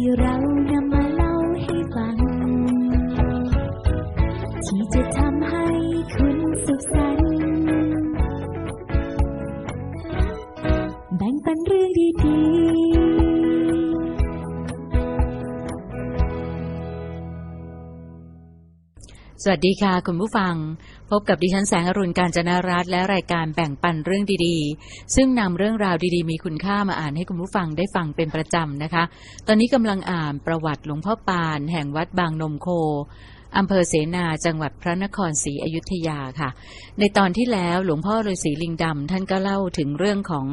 ที่เรานำมาเล่าให้ฟัง ที่จะทำให้คุณสุขสันต์ วัสดีค่ะ คุณผู้ฟัง พบกับดิฉันแสงอรุณการจนารัตและรายการแบ่งปันเรื่องดีๆ ซึ่งนำเรื่องราวดีๆ มีคุณค่ามาอ่านให้คุณผู้ฟังได้ฟังเป็นประจำนะคะ ตอนนี้กำลังอ่านประวัติหลวงพ่อปาน แห่งวัดบางนมโคอำเภอเสนาจังหวัดพระนครศรีอยุธยาค่ะ ในตอนที่แล้วหลวงพ่อฤาษีลิงดำท่านก็เล่าถึงเรื่องของ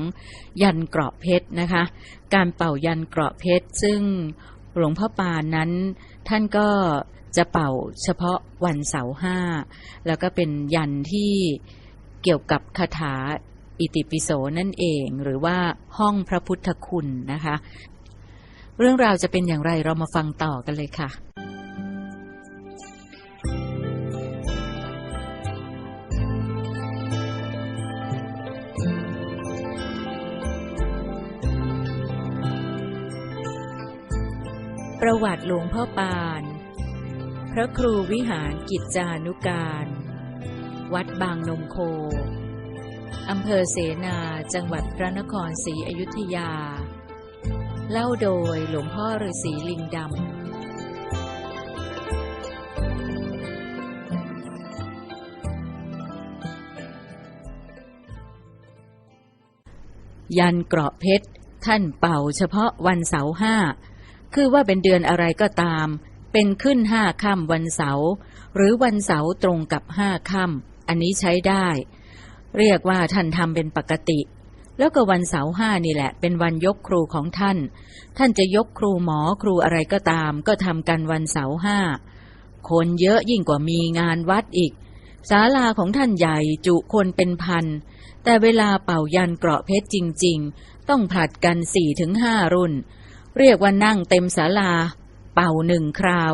ยันเกราะเพชรนะคะ การเป่ายันเกราะเพชรซึ่งหลวงพ่อปานนั้นท่านก็ จะเป่าเฉพาะวันเสาร์ห้า แล้วก็เป็นยันที่เกี่ยวกับคาถาอิติปิโสนั่นเอง หรือว่าห้องพระพุทธคุณนะคะ เรื่องราวจะเป็นอย่างไรเรามาฟังต่อกันเลยค่ะประวัติหลวงพ่อปาน พระครูวิหารกิจจานุการ วัดบางนมโค อำเภอเสนาจังหวัดพระนครศรีอยุธยา เล่าโดยหลวงพ่อฤาษีลิงดำยันเกราะเพชร ท่านเป่าเฉพาะวันเสาร์ห้า คือว่าเป็นเดือนอะไรก็ตาม เป็นขึ้นห้าค่ำวันเสาร์หรือวันเสาร์ตรงกับห้าค่ำอันนี้ใช้ได้ เรียกว่าท่านทำเป็นปกติ แล้วก็วันเสาร์ห้านี่แหละ เป็นวันยกครูของท่าน ท่านจะยกครูหมอครูอะไรก็ตาม ก็ทำกันวันเสาร์ห้าคนเยอะยิ่งกว่ามีงานวัดอีกศาลาของท่านใหญ่จุคนเป็นพัน แต่เวลาเป่ายันเกราะเพชรจริง ๆ ต้องผลัดกันสี่ถึงห้ารุ่น เรียกว่านั่งเต็มศาลา เป่าหนึ่งคราว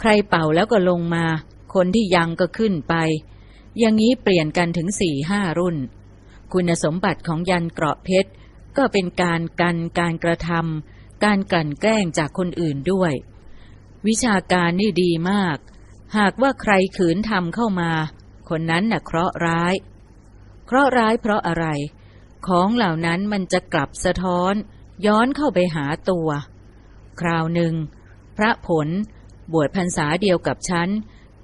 ใครเป่าแล้วก็ลงมา คนที่ยังก็ขึ้นไป อย่างนี้เปลี่ยนกันถึงสี่ห้ารุ่น คุณสมบัติของยันเกราะเพชร ก็เป็นการกันการกระทำการกลั่นแกล้งจากคนอื่นด้วย วิชาการนี่ดีมาก หากว่าใครขืนทำเข้ามา คนนั้นน่ะเคราะห์ร้าย เคราะห์ร้ายเพราะอะไร ของเหล่านั้นมันจะกลับสะท้อน ย้อนเข้าไปหาตัว คราวหนึ่ง พระผล บวชพรรษาเดียวกับฉัน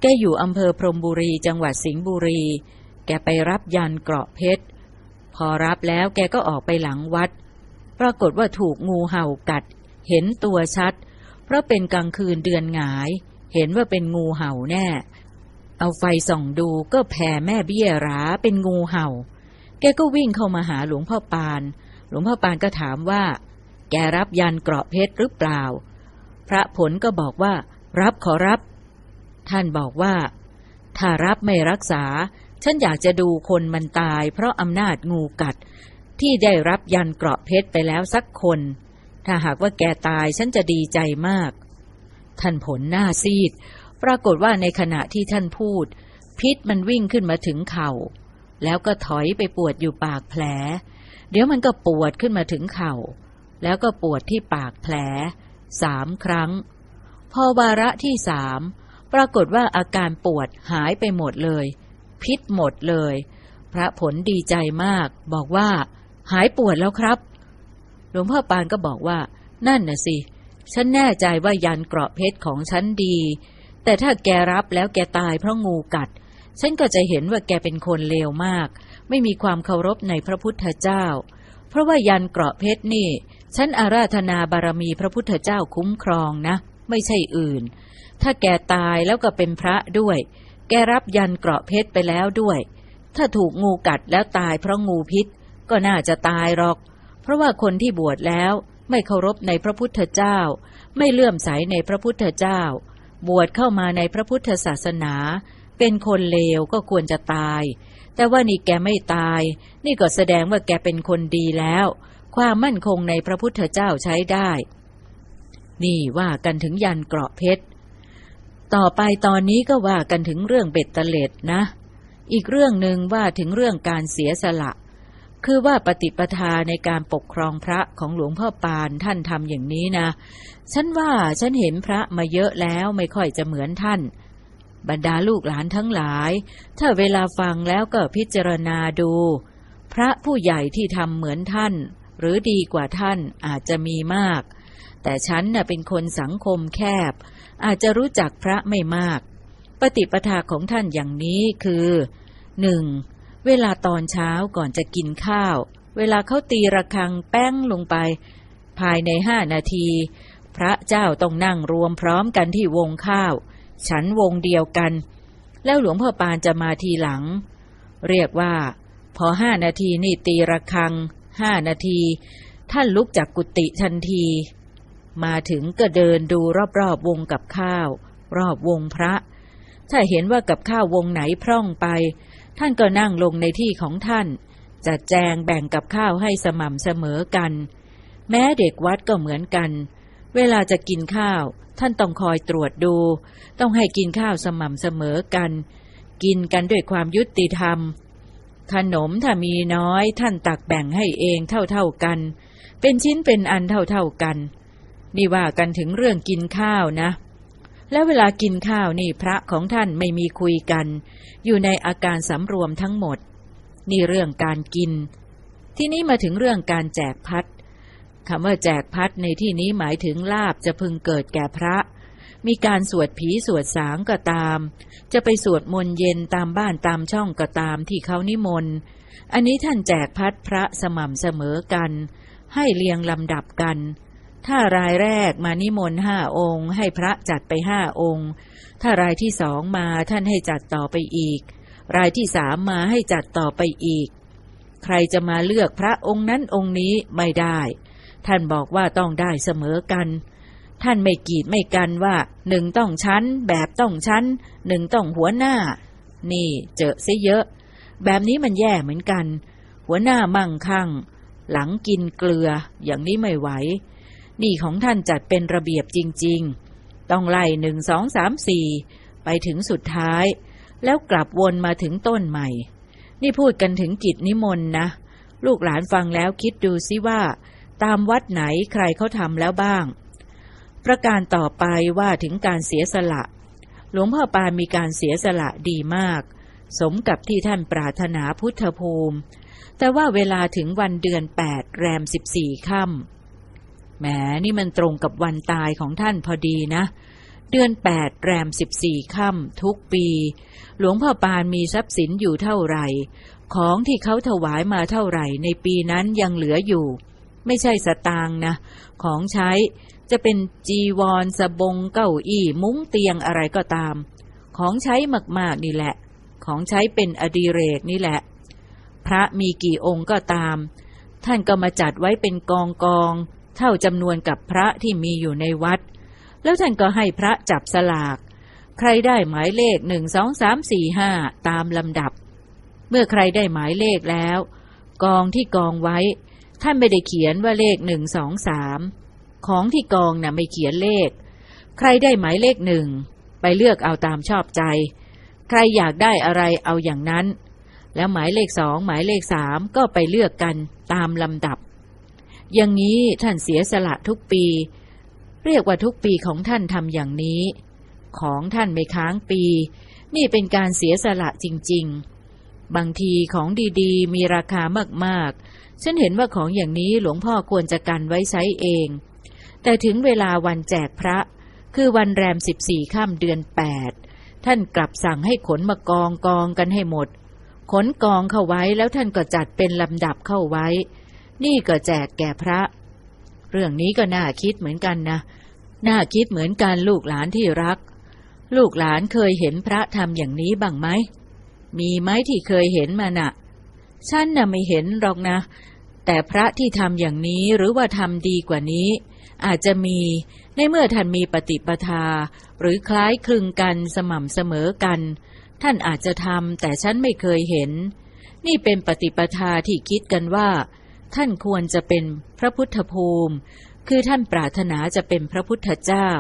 แกอยู่อำเภอพรมบุรีจังหวัดสิงห์บุรี แกไปรับยันเกราะเพชร พอรับแล้วแกก็ออกไปหลังวัด ปรากฏว่าถูกงูเห่ากัด เห็นตัวชัด เพราะเป็นกลางคืนเดือนหงาย เห็นว่าเป็นงูเห่าแน่ เอาไฟส่องดูก็แผ่แม่เบี้ยราเป็นงูเห่า แกก็วิ่งเข้ามาหาหลวงพ่อปาน หลวงพ่อปานก็ถามว่า แกรับยันเกราะเพชรหรือเปล่า พระผลก็บอกว่า รับขอรับ ท่านบอกว่า ถ้ารับไม่รักษา ฉันอยากจะดูคนมันตาย เพราะอำนาจงูกัด ที่ได้รับยันเกราะเพชรไปแล้วสักคน ถ้าหากว่าแกตายฉันจะดีใจมาก ท่านผลหน้าซีด ปรากฏว่าในขณะที่ท่านพูด พิษมันวิ่งขึ้นมาถึงเข่า แล้วก็ถอยไปปวดอยู่ปากแผล เดี๋ยวมันก็ปวดขึ้นมาถึงเข่า แล้วก็ปวดที่ปากแผล สามครั้ง พอวาระที่สามปรากฏว่าอาการปวดหายไปหมดเลย พิษหมดเลย พระผลดีใจมาก บอกว่า หายปวดแล้วครับ หลวงพ่อปานก็บอกว่า นั่นน่ะสิ ฉันแน่ใจว่ายันเกราะเพชรของฉันดี แต่ถ้าแกรับแล้วแกตายเพราะงูกัด ฉันก็จะเห็นว่าแกเป็นคนเลวมาก ไม่มีความเคารพในพระพุทธเจ้า เพราะว่ายันเกราะเพชรนี่ ฉันอาราธนาบารมีพระพุทธเจ้าคุ้มครองนะ ไม่ใช่อื่น ถ้าแกตายแล้วก็เป็นพระด้วย แกรับยันเกราะเพชรไปแล้วด้วย ถ้าถูกงูกัดแล้วตายเพราะงูพิษ ก็น่าจะตายหรอก เพราะว่าคนที่บวชแล้วไม่เคารพในพระพุทธเจ้า ไม่เลื่อมใสในพระพุทธเจ้า บวชเข้ามาในพระพุทธศาสนา เป็นคนเลวก็ควรจะตาย แต่ว่านี่แกไม่ตาย นี่ก็แสดงว่าแกเป็นคนดีแล้ว ความมั่นคงในพระพุทธเจ้าใช้ได้ นี่ว่ากันถึงยันเกราะเพชร ต่อไปตอนนี้ก็ว่ากันถึงเรื่องเบ็ดเตล็ดนะ อีกเรื่องหนึ่งว่าถึงเรื่องการเสียสละ คือว่าปฏิปทาในการปกครองพระของหลวงพ่อปานท่านทำอย่างนี้นะ ฉันว่าฉันเห็นพระมาเยอะแล้วไม่ค่อยจะเหมือนท่านบรรดาลูกหลานทั้งหลาย ถ้าเวลาฟังแล้วก็พิจารณาดู พระผู้ใหญ่ที่ทำเหมือนท่าน หรือดีกว่าท่านอาจจะมีมาก แต่ฉันน่ะเป็นคนสังคมแคบ อาจจะรู้จักพระไม่มาก ปฏิปทาของท่านอย่างนี้คือหนึ่งเวลาตอนเช้าก่อนจะกินข้าว เวลาเขาตีระฆังแป้งลงไป ภายในห้านาที พระเจ้าต้องนั่งรวมพร้อมกันที่วงข้าว ฉันวงเดียวกัน แล้วหลวงพ่อปานจะมาทีหลัง เรียกว่า พอห้านาทีนี่ตีระฆัง ห้านาที ท่านลุกจากกุฏิทันที มาถึงก็เดินดูรอบๆวงกับข้าว รอบวงพระ ถ้าเห็นว่ากับข้าววงไหนพร่องไป ท่านก็นั่งลงในที่ของท่าน จัดแจงแบ่งกับข้าวให้สม่ำเสมอกัน แม้เด็กวัดก็เหมือนกัน เวลาจะกินข้าว ท่านต้องคอยตรวจดู ต้องให้กินข้าวสม่ำเสมอกัน กินกันด้วยความยุติธรรม ขนมถ้ามีน้อยท่านตักแบ่งให้เองเท่าๆกัน เป็นชิ้นเป็นอันเท่าๆกัน นี่ว่ากันถึงเรื่องกินข้าวนะ แล้วเวลากินข้าวนี่พระของท่านไม่มีคุยกัน อยู่ในอาการสำรวมทั้งหมด นี่เรื่องการกิน ที่นี้มาถึงเรื่องการแจกพัดคำว่าแจกพัดในที่นี้หมายถึงลาบจะพึงเกิดแก่พระ มีการสวดผีสวดสางก็ตาม จะไปสวดมนต์เย็นตามบ้านตามช่องก็ตามที่เขานิมนต์ อันนี้ท่านแจกพัดพระสม่ำเสมอกัน ให้เรียงลำดับกัน ถ้ารายแรกมานิมนต์ห้าองค์ ให้พระจัดไปห้าองค์ ถ้ารายที่สองมาท่านให้จัดต่อไปอีก รายที่สามมาให้จัดต่อไปอีก ใครจะมาเลือกพระองค์นั้นองค์นี้ไม่ได้ ท่านบอกว่าต้องได้เสมอกัน ท่านไม่กีดไม่กันว่าหนึ่งต้องชั้น แบบต้องชั้นหนึ่งต้องหัวหน้า นี่เจอซะเยอะ แบบนี้มันแย่เหมือนกัน หัวหน้ามั่งคั่ง หลังกินเกลืออย่างนี้ไม่ไหว นี่ของท่านจัดเป็นระเบียบจริง ๆ ต้องไล่หนึ่งสองสามสี่ไปถึงสุดท้าย แล้วกลับวนมาถึงต้นใหม่ นี่พูดกันถึงกิจนิมนต์นะ ลูกหลานฟังแล้วคิดดูซิว่า ตามวัดไหนใครเขาทำแล้วบ้าง ประการต่อไปว่าถึงการเสียสละ หลวงพ่อปานมีการเสียสละดีมาก สมกับที่ท่านปรารถนาพุทธภูมิ แต่ว่าเวลาถึงวันเดือนแปดแรมสิบสี่ค่ำแหมนี่มันตรงกับวันตายของท่านพอดีนะ เดือนแปดแรมสิบสี่ค่ำทุกปี หลวงพ่อปานมีทรัพย์สินอยู่เท่าไหร่ ของที่เขาถวายมาเท่าไหร่ในปีนั้นยังเหลืออยู่ ไม่ใช่สตางนะ ของใช้ จะเป็นจีวรสบงเก้าอี้มุ้งเตียงอะไรก็ตาม ของใช้มากๆนี่แหละ ของใช้เป็นอดิเรกนี่แหละ พระมีกี่องค์ก็ตาม ท่านก็มาจัดไว้เป็นกองกอง เท่าจำนวนกับพระที่มีอยู่ในวัด แล้วท่านก็ให้พระจับสลาก ใครได้หมายเลขหนึ่งสองสามสี่ห้าตามลำดับ เมื่อใครได้หมายเลขแล้ว กองที่กองไว้ ท่านไม่ได้เขียนว่าเลขหนึ่งสองสาม ของที่กองน่ะไม่เขียนเลข ใครได้หมายเลขหนึ่ง ไปเลือกเอาตามชอบใจ ใครอยากได้อะไรเอาอย่างนั้น แล้วหมายเลขสองหมายเลขสามก็ไปเลือกกันตามลำดับ อย่างนี้ท่านเสียสละทุกปี เรียกว่าทุกปีของท่านทำอย่างนี้ ของท่านไม่ค้างปี นี่เป็นการเสียสละจริง ๆ บางทีของดีๆ มีราคามากๆฉันเห็นว่าของอย่างนี้หลวงพ่อควรจะกันไว้ใช้เอง แต่ถึงเวลาวันแจกพระ คือวันแรมสิบสี่ข้ามเดือนแปดท่านกลับสั่งให้ขนมากองกองกันให้หมด ขนกองเข้าไว้แล้วท่านก็จัดเป็นลำดับเข้าไว้ นี่ก็แจกแก่พระ เรื่องนี้ก็น่าคิดเหมือนกันนะน่าคิดเหมือนกันลูกหลานที่รัก ลูกหลานเคยเห็นพระทำอย่างนี้บ้างไหม มีไหมที่เคยเห็นมาน่ะ ฉันน่ะไม่เห็นหรอกนะ แต่พระที่ทำอย่างนี้หรือว่าทำดีกว่านี้ อาจจะมีในเมื่อท่านมีปฏิปทา หรือคล้ายคลึงกันสม่ำเสมอกัน ท่านอาจจะทำแต่ฉันไม่เคยเห็น นี่เป็นปฏิปทาที่คิดกันว่า ท่านควรจะเป็นพระพุทธภูมิ คือท่านปรารถนาจะเป็นพระพุทธเจ้า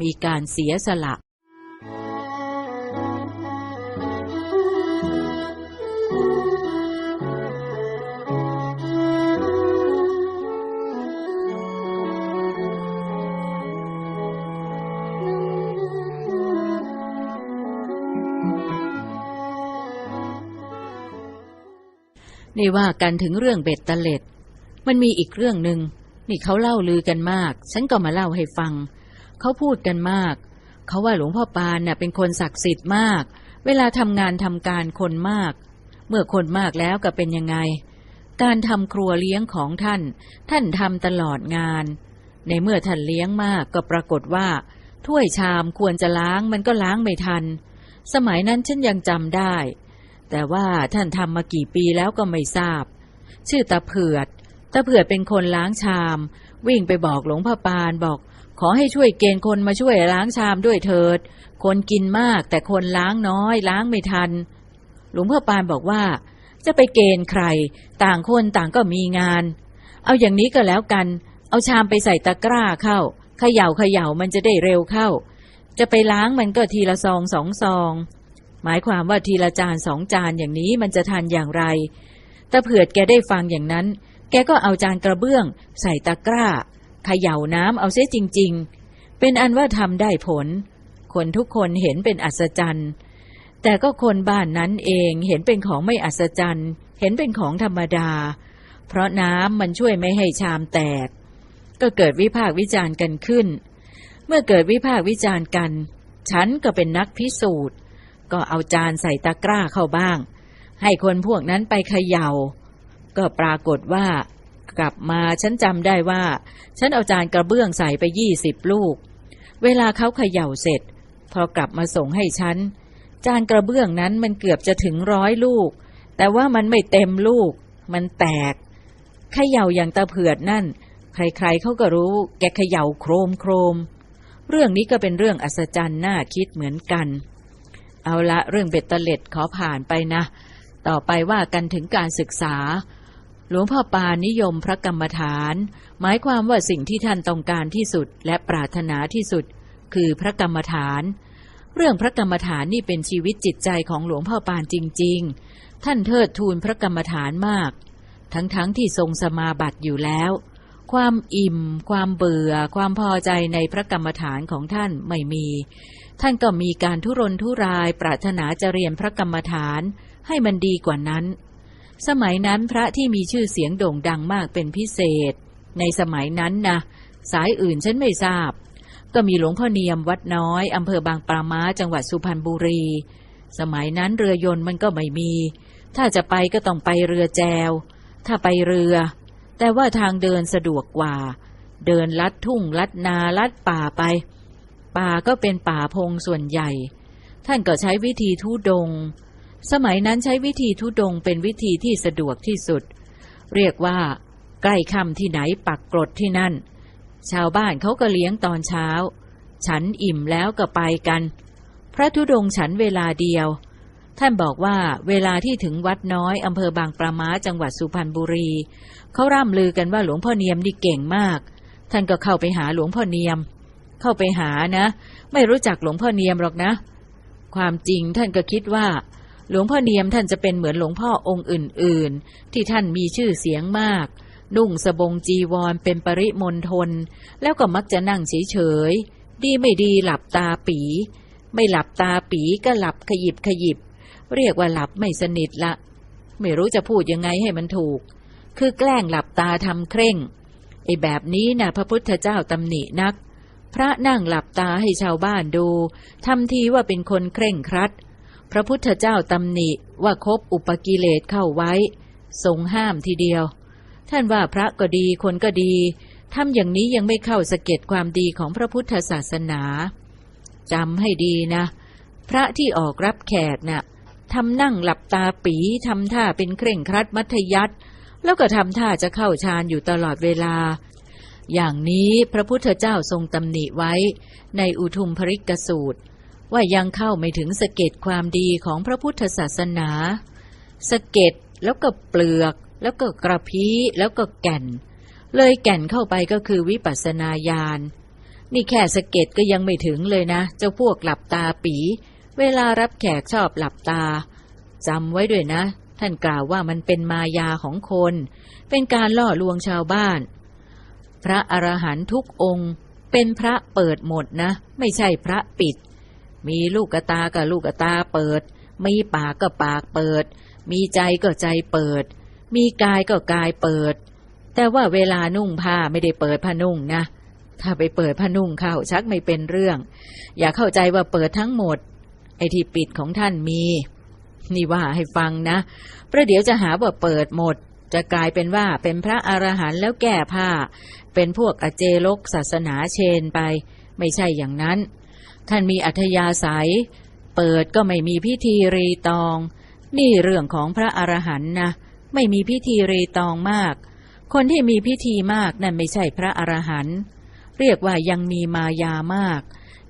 มีการเสียสละ นี่ว่ากันถึงเรื่องเบ็ดเตล็ด มันมีอีกเรื่องหนึ่งนี่เขาเล่าลือกันมาก ฉันก็มาเล่าให้ฟัง เขาพูดกันมาก เขาว่าหลวงพ่อปานน่ะเป็นคนศักดิ์สิทธิ์มาก เวลาทำงานทำการคนมาก เมื่อคนมากแล้วก็เป็นยังไง การทำครัวเลี้ยงของท่าน ท่านทำตลอดงาน ในเมื่อท่านเลี้ยงมากก็ปรากฏว่า ถ้วยชามควรจะล้างมันก็ล้างไม่ทัน สมัยนั้นฉันยังจำได้ แต่ว่าท่านทำมากี่ปีแล้วก็ไม่ทราบ ชื่อตาเผือดตาเผือดเป็นคนล้างชาม วิ่งไปบอกหลวงพ่อปานบอก ขอให้ช่วยเกณฑ์คนมาช่วยล้างชามด้วยเถิด คนกินมากแต่คนล้างน้อย ล้างไม่ทัน หลวงพ่อปานบอกว่า จะไปเกณฑ์ใคร ต่างคนต่างก็มีงาน เอาอย่างนี้ก็แล้วกัน เอาชามไปใส่ตะกร้าเข้าเขย่าเขย่ามันจะได้เร็วเข้า จะไปล้างมันก็ทีละซองสองซอง หมายความว่าทีละจานสองจานอย่างนี้มันจะทันอย่างไรตาเผือดแกได้ฟังอย่างนั้น แกก็เอาจานกระเบื้อง ใส่ตะกร้าเขย่าน้ำเอาเสียจริง ๆ เป็นอันว่าทำได้ผล คนทุกคนเห็นเป็นอัศจรรย์ แต่ก็คนบ้านนั้นเองเห็นเป็นของไม่อัศจรรย์ เห็นเป็นของธรรมดา เพราะน้ำมันช่วยไม่ให้ชามแตก ก็เกิดวิพากวิจารณ์กันขึ้น เมื่อเกิดวิพากวิจารณ์กัน ฉันก็เป็นนักพิสูจน์ ก็เอาจานใส่ตะกร้าเข้าบ้าง ให้คนพวกนั้นไปเขยา่า ก็ปรากฏว่ากลับมาฉันจำได้ว่า ฉันเอาจานกระเบื้องใส่ไปยี่สิบลูก เวลาเขาเขย่าเสร็จ พอกลับมาส่งให้ฉัน จานกระเบื้องนั้นมันเกือบจะถึงร้อยลูก แต่ว่ามันไม่เต็มลูก มันแตกเขย่าอย่างตาเผือดนั่น ใครๆเขาก็รู้ แกเขย่าโครมโครม เรื่องนี้ก็เป็นเรื่องอัศจรรย์น่าคิดเหมือนกัน เอาละเรื่องเบ็ดเตล็ดขอผ่านไปนะ ต่อไปว่ากันถึงการศึกษา หลวงพ่อปานนิยมพระกรรมฐาน หมายความว่าสิ่งที่ท่านต้องการที่สุดและปรารถนาที่สุด คือพระกรรมฐาน เรื่องพระกรรมฐานนี่เป็นชีวิตจิตใจของหลวงพ่อปานจริง ๆ ท่านเทิดทูนพระกรรมฐานมาก ทั้งๆทที่ทรงสมาบัติอยู่แล้ว ความอิ่ม ความเบื่อ ความพอใจในพระกรรมฐานของท่านไม่มี ท่านก็มีการทุรนทุรายปรารถนาจะเรียนพระกรรมฐานให้มันดีกว่านั้น สมัยนั้นพระที่มีชื่อเสียงโด่งดังมากเป็นพิเศษ ในสมัยนั้นนะสายอื่นฉันไม่ทราบ ก็มีหลวงพ่อเนียมวัดน้อยอำเภอบางปราม้าจังหวัดสุพรรณบุรี สมัยนั้นเรือยนต์มันก็ไม่มี ถ้าจะไปก็ต้องไปเรือแจว ถ้าไปเรือ แต่ว่าทางเดินสะดวกกว่า เดินลัดทุ่งลัดนาลัดป่าไป ป่าก็เป็นป่าพงส่วนใหญ่ ท่านก็ใช้วิธีทุดง สมัยนั้นใช้วิธีทุดงเป็นวิธีที่สะดวกที่สุด เรียกว่า ใกล้ค่ำที่ไหนปักกรดที่นั่น ชาวบ้านเขาก็เลี้ยงตอนเช้า ฉันอิ่มแล้วก็ไปกัน พระธุดงฉันเวลาเดียว ท่านบอกว่าเวลาที่ถึงวัดน้อยอำเภอบางปราม้าจังหวัดสุพรรณบุรีเขาร่ำลือกันว่าหลวงพ่อเนียมนี่เก่งมาก ท่านก็เข้าไปหาหลวงพ่อเนียม เข้าไปหานะ ไม่รู้จักหลวงพ่อเนียมหรอกนะ ความจริงท่านก็คิดว่า หลวงพ่อเนียมท่านจะเป็นเหมือนหลวงพ่อองค์อื่น ๆ ที่ท่านมีชื่อเสียงมาก นุ่งสบงจีวรเป็นปริมณฑลแล้วก็มักจะนั่งเฉยๆดีไม่ดีหลับตาปี ไม่หลับตาปีก็หลับขยิบขยิบ เรียกว่าหลับไม่สนิทละไม่รู้จะพูดยังไงให้มันถูก คือแกล้งหลับตาทำเคร่งไอ้แบบนี้นะ่ะพระพุทธเจ้าตำหนินัก พระนั่งหลับตาให้ชาวบ้านดูทำทีว่าเป็นคนเคร่งครัด พระพุทธเจ้าตำหนิว่าคบอุปกิเลสเข้าไว้ ทรงห้ามทีเดียว ท่านว่าพระก็ดีคนก็ดีทำอย่างนี้ยังไม่เข้าสะเก็ดความดีของพระพุทธศาสนาจำให้ดีนะ พระที่ออกรับแขกนะ่ะทำนั่งหลับตาปีทำท่าเป็นเคร่งครัดมัธยัติแล้วก็ทำท่าจะเข้าฌานอยู่ตลอดเวลา อย่างนี้พระพุทธเจ้าทรงตำหนิไว้ ในอุทุมภริกสูตร ว่ายังเข้าไม่ถึงสะเก็ดความดีของพระพุทธศาสนาสะเก็ดแล้วก็เปลือก แล้วก็กระพี้แล้วก็แก่น เลยแก่นเข้าไปก็คือวิปัสสนาญาณนี่แค่สะเก็ดก็ยังไม่ถึงเลยนะ เจ้าพวกหลับตาปี เวลารับแขกชอบหลับตาจำไว้ด้วยนะ ท่านกล่าวว่ามันเป็นมายาของคน เป็นการล่อลวงชาวบ้าน พระอรหันตุทุกองค์ เป็นพระเปิดหมดนะ ไม่ใช่พระปิด มีลูกตากับลูกตาเปิด มีปากก็ปากเปิด มีใจก็ใจเปิด มีกายก็กายเปิด แต่ว่าเวลานุ่งผ้าไม่ได้เปิดผ้านุ่งนะ ถ้าไปเปิดผ้านุ่งเข้าชักไม่เป็นเรื่อง อย่าเข้าใจว่าเปิดทั้งหมด ไอ้ที่ปิดของท่านมี นี่ว่าให้ฟังนะ ประเดี๋ยวจะหาว่าเปิดหมดจะกลายเป็นว่าเป็นพระอรหันต์แล้วแก้ผ้า เป็นพวกอเจลกศาสนาเชนไป ไม่ใช่อย่างนั้น ท่านมีอัธยาศัย เปิดก็ไม่มีพิธีรีตอง นี่เรื่องของพระอรหันต์นะ ไม่มีพิธีรีตองมาก คนที่มีพิธีมากนั่นไม่ใช่พระอรหันต์เรียกว่ายังมีมายามาก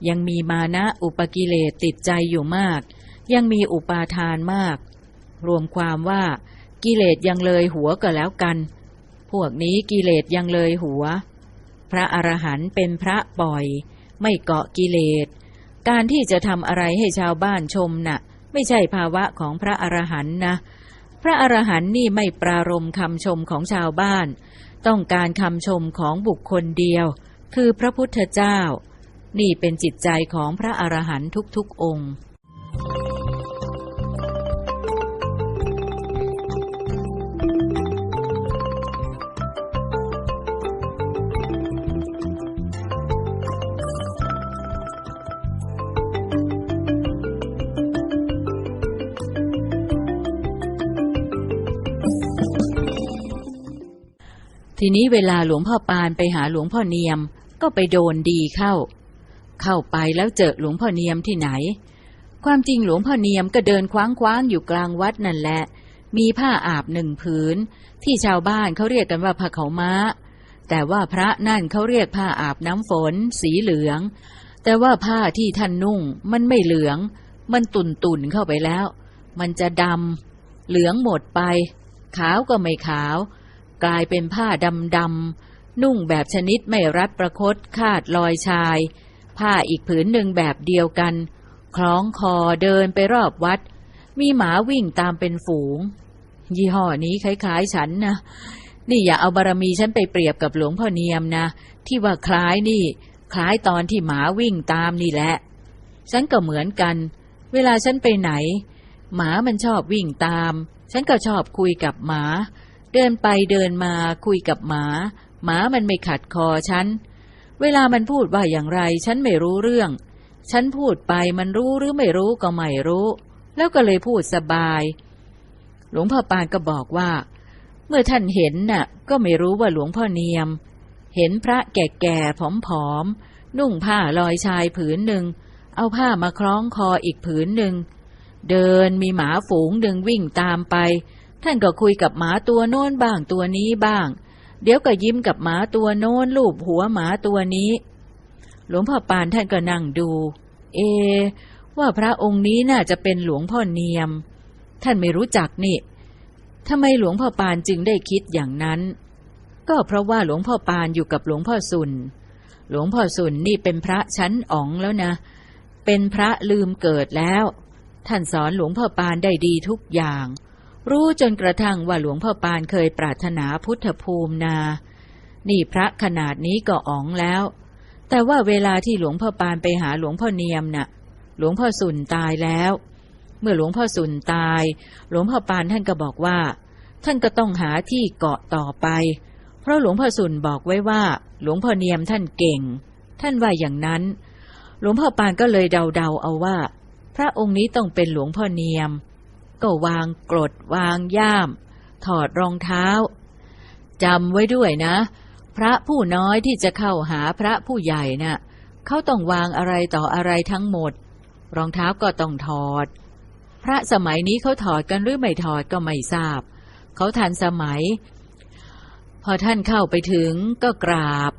ยังมีมานะอุปกิเลสติดใจอยู่มาก ยังมีอุปาทานมาก รวมความว่ากิเลสยังเลยหัวก็แล้วกัน พวกนี้กิเลสยังเลยหัว พระอรหันต์เป็นพระปล่อย ไม่เกาะกิเลส การที่จะทำอะไรให้ชาวบ้านชมน่ะ ไม่ใช่ภาวะของพระอรหันต์นะ พระอรหันต์นี่ไม่ปรารมคำชมของชาวบ้าน ต้องการคำชมของบุคคลเดียว คือพระพุทธเจ้า นี่เป็นจิตใจของพระอรหันต์ทุกๆองค์ ทีนี้เวลาหลวงพ่อปานไปหาหลวงพ่อเนียม ก็ไปโดนดีเข้า เข้าไปแล้วเจอหลวงพ่อเนียมที่ไหน ความจริงหลวงพ่อเนียมก็เดินคว้างคว้างๆอยู่กลางวัดนั่นแหละ มีผ้าอาบหนึ่งผืน ที่ชาวบ้านเขาเรียกกันว่าผ้าเขาม้า แต่ว่าพระนั่นเขาเรียกผ้าอาบน้ำฝน สีเหลือง แต่ว่าผ้าที่ท่านนุ่ง มันไม่เหลือง มันตุ่นตุ่นๆเข้าไปแล้ว มันจะดำเหลืองหมดไป ขาวก็ไม่ขาว กลายเป็นผ้าดำดำๆนุ่งแบบชนิดไม่รัดประคตคาดลอยชาย ผ้าอีกผืนหนึ่งแบบเดียวกัน คล้องคอเดินไปรอบวัด มีหมาวิ่งตามเป็นฝูง ยี่ห้อนี้คล้ายๆฉันนะ นี่อย่าเอาบารมีฉันไปเปรียบกับหลวงพ่อเนียมนะ ที่ว่าคล้ายนี่ คล้ายตอนที่หมาวิ่งตามนี่แหละ ฉันก็เหมือนกัน เวลาฉันไปไหน หมามันชอบวิ่งตาม ฉันก็ชอบคุยกับหมา เดินไปเดินมาคุยกับหมา หมามันไม่ขัดคอฉัน เวลามันพูดว่าอย่างไร ฉันไม่รู้เรื่อง ฉันพูดไปมันรู้หรือไม่รู้ก็ไม่รู้ แล้วก็เลยพูดสบาย หลวงพ่อปานก็บอกว่า เมื่อท่านเห็นน่ะ ก็ไม่รู้ว่าหลวงพ่อเนียม เห็นพระแก่ๆผอมๆนุ่งผ้าลอยชายผืนหนึ่ง เอาผ้ามาคล้องคออีกผืนหนึ่ง เดินมีหมาฝูงหนึ่งวิ่งตามไป ท่านก็คุยกับหมาตัวโน้นบ้างตัวนี้บ้าง เดี๋ยวก็ยิ้มกับหมาตัวโน้นลูบหัวหมาตัวนี้ หลวงพ่อปานท่านก็นั่งดู เอ ว่าพระองค์นี้น่าจะเป็นหลวงพ่อเนียม ท่านไม่รู้จักนี่ทำไมหลวงพ่อปานจึงได้คิดอย่างนั้น ก็เพราะว่าหลวงพ่อปานอยู่กับหลวงพ่อสุน หลวงพ่อสุนนี่เป็นพระชั้นอ๋องแล้วนะ เป็นพระลืมเกิดแล้ว ท่านสอนหลวงพ่อปานได้ดีทุกอย่าง รู้จนกระทั่งว่าหลวงพ่อปานเคยปรารถนาพุทธภูมินา นี่พระขนาดนี้ก็อ๋องแล้ว แต่ว่าเวลาที่หลวงพ่อปานไปหาหลวงพ่อเนียมน่ะ หลวงพ่อสุนตายแล้ว เมื่อหลวงพ่อสุนตาย หลวงพ่อปานท่านก็บอกว่า ท่านก็ต้องหาที่เกาะต่อไป เพราะหลวงพ่อสุนบอกไว้ว่า หลวงพ่อเนียมท่านเก่ง ท่านว่าอย่างนั้น หลวงพ่อปานก็เลยเดาๆเอาว่า พระองค์นี้ต้องเป็นหลวงพ่อเนียม ก็วางกรดวางย่าม ถอดรองเท้าจำไว้ด้วยนะ พระผู้น้อยที่จะเข้าหาพระผู้ใหญ่น่ะเขาต้องวางอะไรต่ออะไรทั้งหมด รองเท้าก็ต้องถอด พระสมัยนี้เขาถอดกันหรือไม่ถอดก็ไม่ทราบ เขาทันสมัย พอท่านเข้าไปถึงก็กราบ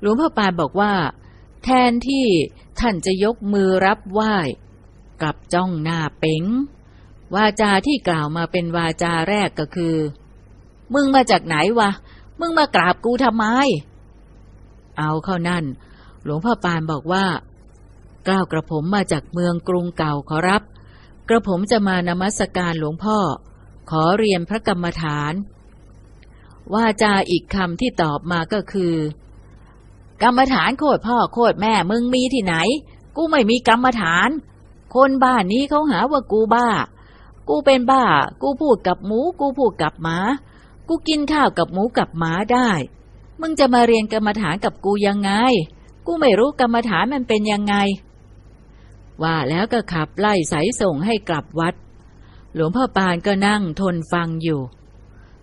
หลวงพ่อปานบอกว่า แทนที่ท่านจะยกมือรับไหว้กลับจ้องหน้าเป๋ง วาจาที่กล่าวมาเป็นวาจาแรกก็คือ มึงมาจากไหนวะ มึงมากราบกูทำไม เอาเข้านั่น หลวงพ่อปานบอกว่า กล่าวกระผมมาจากเมืองกรุงเก่าขอรับ กระผมจะมานมัสการหลวงพ่อ ขอเรียนพระกรรมฐาน วาจาอีกคำที่ตอบมาก็คือ กรรมฐานโคตรพ่อโคตรแม่มึงมีที่ไหน กูไม่มีกรรมฐาน คนบ้านนี้เขาหาว่ากูบ้า กูเป็นบ้า กูพูดกับหมู กูพูดกับหมา กูกินข้าวกับหมูกับหมาได้ มึงจะมาเรียนกรรมฐานกับกูยังไง กูไม่รู้กรรมฐานมันเป็นยังไง ว่าแล้วก็ขับไล่สายส่งให้กลับวัด หลวงพ่อปานก็นั่งทนฟังอยู่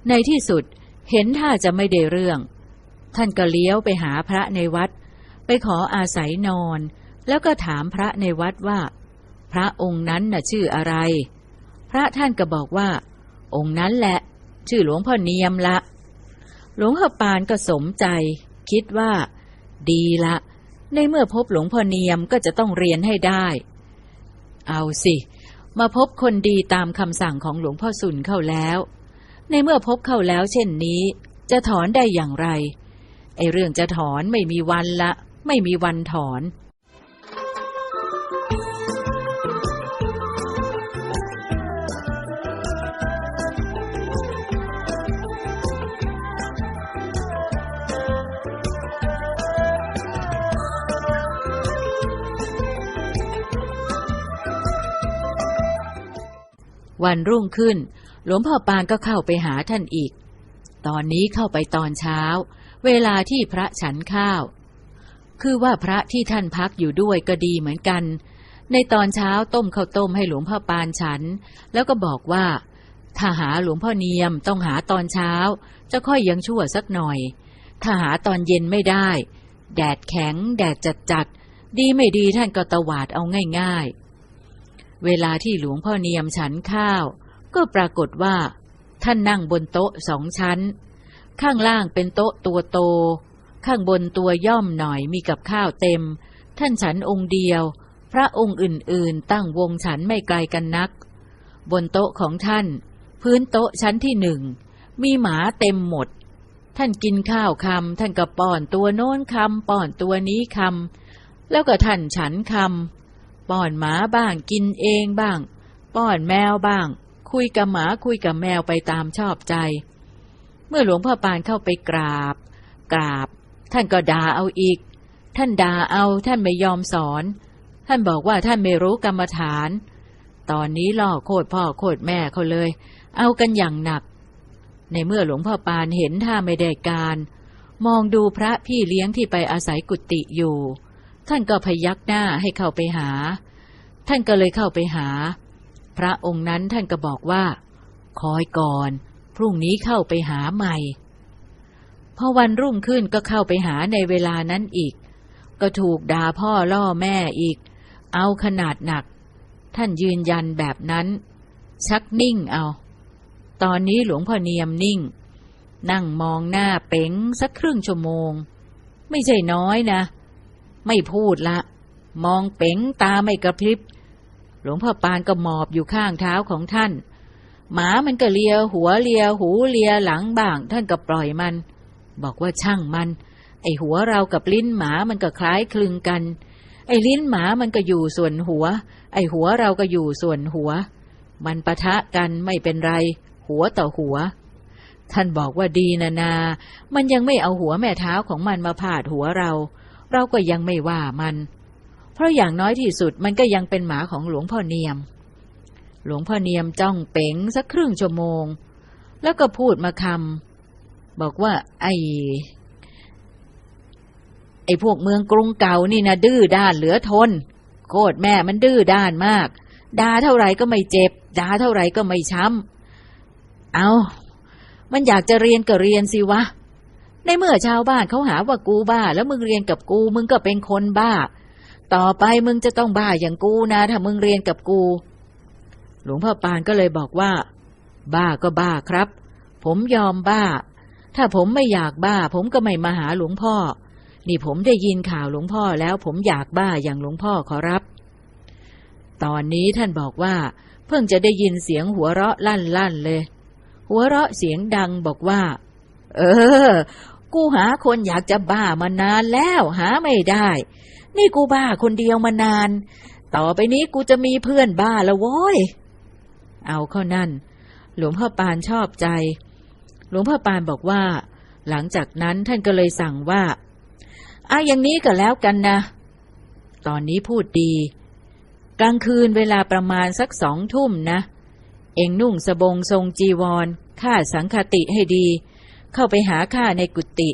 ในที่สุดเห็นท่าจะไม่ได้เรื่อง ท่านก็เลี้ยวไปหาพระในวัด ไปขออาศัยนอน แล้วก็ถามพระในวัดว่า พระองค์นั้นน่ะชื่ออะไร พระท่านก็บอกว่า องค์นั้นแหละ ชื่อหลวงพ่อเนียมละ หลวงพ่อปานก็สมใจ คิดว่า ดีละ ในเมื่อพบหลวงพ่อเนียมก็จะต้องเรียนให้ได้ เอาสิ มาพบคนดีตามคำสั่งของหลวงพ่อสุนเข้าแล้ว ในเมื่อพบเข้าแล้วเช่นนี้ จะถอนได้อย่างไรไอเรื่องจะถอนไม่มีวันละ ไม่มีวันถอน วันรุ่งขึ้น หลวงพ่อปานก็เข้าไปหาท่านอีก ตอนนี้เข้าไปตอนเช้า เวลาที่พระฉันข้าว คือว่าพระที่ท่านพักอยู่ด้วยก็ดีเหมือนกัน ในตอนเช้าต้มข้าวต้มให้หลวงพ่อปานฉัน แล้วก็บอกว่า ถ้าหาหลวงพ่อเนียมต้องหาตอนเช้า จะค่อยยังชั่วสักหน่อย ถ้าหาตอนเย็นไม่ได้ แดดแข็ง แดดจัดจัดดีไม่ดีท่านก็ตวาดเอาง่ายๆ เวลาที่หลวงพ่อเนียมฉันข้าว ก็ปรากฏว่า ท่านนั่งบนโต๊ะสองชั้น ข้างล่างเป็นโต๊ะตัวโต ข้างบนตัวย่อมหน่อยมีกับข้าวเต็ม ท่านฉันองค์เดียว พระองค์อื่นๆ ตั้งวงฉันไม่ไกลกันนัก บนโต๊ะของท่าน พื้นโต๊ะชั้นที่หนึ่งมีหมาเต็มหมด ท่านกินข้าวคำท่านก็ป้อนตัวโน้นคำป้อนตัวนี้คำแล้วก็ท่านฉันคำ ป้อนหมาบ้างกินเองบ้าง ป้อนแมวบ้าง คุยกับหมาคุยกับแมวไปตามชอบใจ เมื่อหลวงพ่อปานเข้าไปกราบ กราบ ท่านก็ด่าเอาอีก ท่านด่าเอาท่านไม่ยอมสอน ท่านบอกว่าท่านไม่รู้กรรมฐาน ตอนนี้ล่อโคตรพ่อโคตรแม่เขาเลย เอากันอย่างหนัก ในเมื่อหลวงพ่อปานเห็นท่าไม่ได้การ มองดูพระพี่เลี้ยงที่ไปอาศัยกุฏิอยู่ ท่านก็พยักหน้าให้เข้าไปหา ท่านก็เลยเข้าไปหา พระองค์นั้นท่านก็บอกว่า คอยก่อน พรุ่งนี้เข้าไปหาใหม่ พอวันรุ่งขึ้นก็เข้าไปหาในเวลานั้นอีก ก็ถูกด่าพ่อล่อแม่อีก เอาขนาดหนัก ท่านยืนยันแบบนั้น ชักนิ่งเอา ตอนนี้หลวงพ่อเนียมนิ่ง นั่งมองหน้าเป๋งสักครึ่งชั่วโมง ไม่ใช่น้อยนะ ไม่พูดละ มองเป๋งตาไม่กระพริบ หลวงพ่อปานก็หมอบอยู่ข้างเท้าของท่าน หมามันก็เลียหัวเลียหูเลียหลังบ้าง ท่านก็ปล่อยมัน บอกว่าช่างมัน ไอหัวเรากับลิ้นหมามันก็คล้ายคลึงกัน ไอลิ้นหมามันก็อยู่ส่วนหัว ไอหัวเราก็อยู่ส่วนหัว มันปะทะกันไม่เป็นไร หัวต่อหัวท่านบอกว่าดีนะนา มันยังไม่เอาหัวแม่เท้าของมันมาผาดหัวเรา เราก็ยังไม่ว่ามัน เพราะอย่างน้อยที่สุดมันก็ยังเป็นหมาของหลวงพ่อเนียม หลวงพ่อเนียมจ้องเป๋งสักครึ่งชั่วโมง แล้วก็พูดมาคำบอกว่าไอ้ไอ้พวกเมืองกรุงเก่านี่นะดื้อด้านเหลือทน โคตรแม่มันดื้อด้านมากด่าเท่าไหร่ก็ไม่เจ็บด่าเท่าไหร่ก็ไม่ช้ำเอามันอยากจะเรียนก็เรียนสิวะ ในเมื่อชาวบ้านเขาหาว่ากูบ้า แล้วมึงเรียนกับกู มึงก็เป็นคนบ้า ต่อไปมึงจะต้องบ้าอย่างกูนะ ถ้ามึงเรียนกับกู หลวงพ่อปานก็เลยบอกว่า บ้าก็บ้าครับ ผมยอมบ้า ถ้าผมไม่อยากบ้า ผมก็ไม่มาหาหลวงพ่อ นี่ผมได้ยินข่าวหลวงพ่อแล้ว ผมอยากบ้าอย่างหลวงพ่อขอรับ ตอนนี้ท่านบอกว่า เพิ่งจะได้ยินเสียงหัวเราะลั่นๆเลย หัวเราะเสียงดังบอกว่า เออ กูหาคนอยากจะบ้ามานานแล้วหาไม่ได้ นี่กูบ้าคนเดียวมานาน ต่อไปนี้กูจะมีเพื่อนบ้าล้วโว้ย เอาเข้านั่น หลวงพ่อปานชอบใจ หลวงพ่อปานบอกว่า หลังจากนั้นท่านก็เลยสั่งว่าอะอย่างนี้ก็แล้วกันนะ ตอนนี้พูดดี กลางคืนเวลาประมาณสักสองทุ่มนะ เอ็งนุ่งสบงทรงจีวรข้าสังคติให้ดี เข้าไปหาข้าในกุฏิ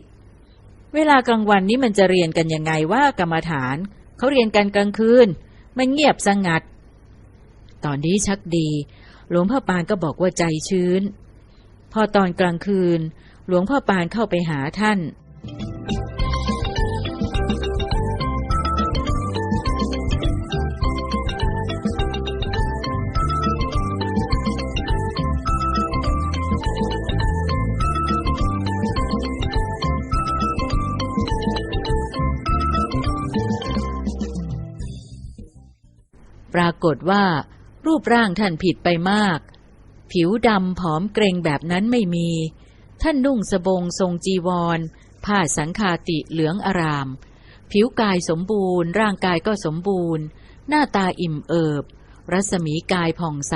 เวลากลางวันนี้มันจะเรียนกันยังไงว่ากรรมฐาน เขาเรียนกันกลางคืน มันเงียบสงัด ตอนนี้ชักดี หลวงพ่อปานก็บอกว่าใจชื้น พอตอนกลางคืน หลวงพ่อปานเข้าไปหาท่าน ปรากฏว่า รูปร่างท่านผิดไปมาก ผิวดำผอมเกรงแบบนั้นไม่มี ท่านนุ่งสบงทรงจีวร ผ้าสังคาติเหลืองอาราม ผิวกายสมบูรณ์ ร่างกายก็สมบูรณ์ หน้าตาอิ่มเอิบ รัศมีกายผ่องใส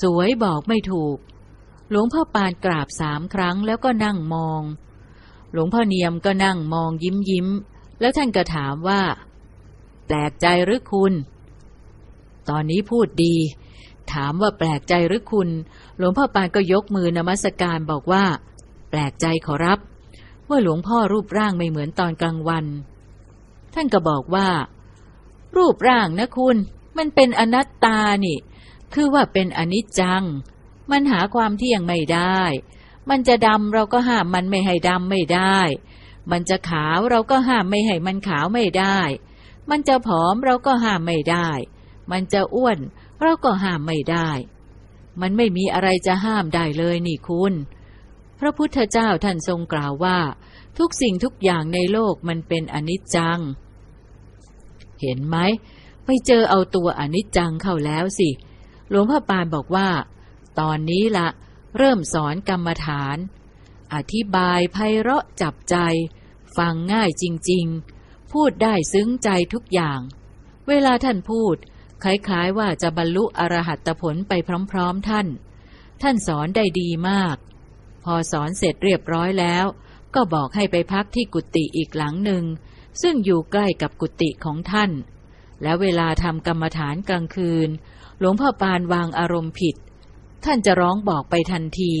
สวยบอกไม่ถูก หลวงพ่อปานกราบสามครั้งแล้วก็นั่งมอง หลวงพ่อเนียมก็นั่งมองยิ้มยิ้ม แล้วท่านก็ถามว่า แปลกใจหรือคุณ ตอนนี้พูดดี ถามว่าแปลกใจหรือคุณ หลวงพ่อปานก็ยกมือนมัสการบอกว่า แปลกใจขอรับ ว่าหลวงพ่อรูปร่างไม่เหมือนตอนกลางวัน ท่านก็บอกว่า รูปร่างนะคุณ มันเป็นอนัตตานี่ คือว่าเป็นอนิจจัง มันหาความเที่ยงไม่ได้ มันจะดำเราก็ห้ามมันไม่ให้ดำไม่ได้ มันจะขาวเราก็ห้ามไม่ให้มันขาวไม่ได้มันจะผอมเราก็ห้ามไม่ได้ มันจะอ้วน เราก็ห้ามไม่ได้ มันไม่มีอะไรจะห้ามได้เลยนี่คุณ พระพุทธเจ้าท่านทรงกล่าวว่า ทุกสิ่งทุกอย่างในโลกมันเป็นอนิจจัง เห็นไหมไปเจอเอาตัวอนิจจังเข้าแล้วสิ หลวงพ่อปานบอกว่า ตอนนี้ละเริ่มสอนกรรมฐาน อธิบายไพเราะจับใจ ฟังง่ายจริง ๆ พูดได้ซึ้งใจทุกอย่าง เวลาท่านพูด คล้ายๆว่าจะบรรลุอรหัตผลไปพร้อมๆท่าน ท่านสอนได้ดีมาก พอสอนเสร็จเรียบร้อยแล้ว ก็บอกให้ไปพักที่กุฏิอีกหลังหนึ่ง ซึ่งอยู่ใกล้กับกุฏิของท่าน แล้วเวลาทำกรรมฐานกลางคืน หลวงพ่อปานวางอารมณ์ผิด ท่านจะร้องบอกไปทันที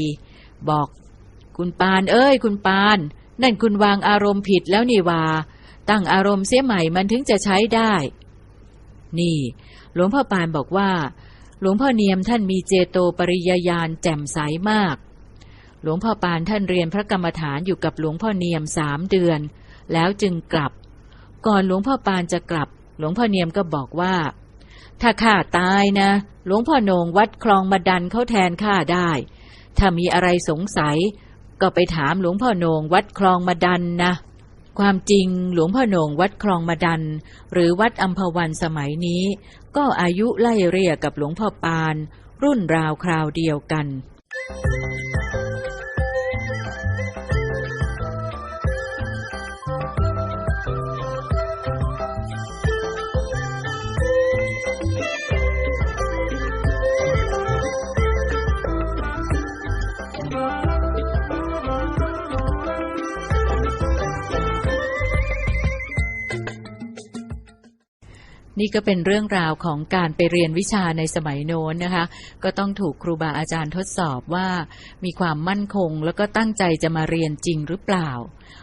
บอก คุณปานเอ้ย คุณปาน นั่นคุณวางอารมณ์ผิดแล้วนี่วาตั้งอารมณ์เสียใหม่มันถึงจะใช้ได้ นี่ หลวงพ่อปานบอกว่า หลวงพ่อเนียมท่านมีเจโตปริยญาณแจ่มใสมาก หลวงพ่อปานท่านเรียนพระกรรมฐานอยู่กับหลวงพ่อเนียมสามเดือน แล้วจึงกลับ ก่อนหลวงพ่อปานจะกลับ หลวงพ่อเนียมก็บอกว่า ถ้าข้าตายนะ หลวงพ่อโนงวัดคลองมาดันเขาแทนข้าได้ ถ้ามีอะไรสงสัย ก็ไปถามหลวงพ่อโนงวัดคลองมาดันนะ ความจริงหลวงพ่อโหนงวัดคลองมาดัน หรือวัดอัมพวันสมัยนี้ ก็อายุไล่เรียกับหลวงพ่อปาน รุ่นราวคราวเดียวกัน นี่ก็เป็นเรื่องราวของการไปเรียนวิชาในสมัยโน้นนะคะ ก็ต้องถูกครูบาอาจารย์ทดสอบว่า มีความมั่นคงแล้วก็ตั้งใจจะมาเรียนจริงหรือเปล่า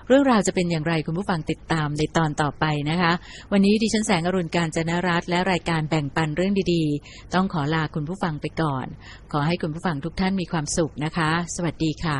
เรื่องราวจะเป็นอย่างไรคุณผู้ฟังติดตามในตอนต่อไปนะคะ วันนี้ดิฉันแสงอรุณการจนรัตและรายการแบ่งปันเรื่องดีๆ ต้องขอลาคุณผู้ฟังไปก่อน ขอให้คุณผู้ฟังทุกท่านมีความสุขนะคะ สวัสดีค่ะ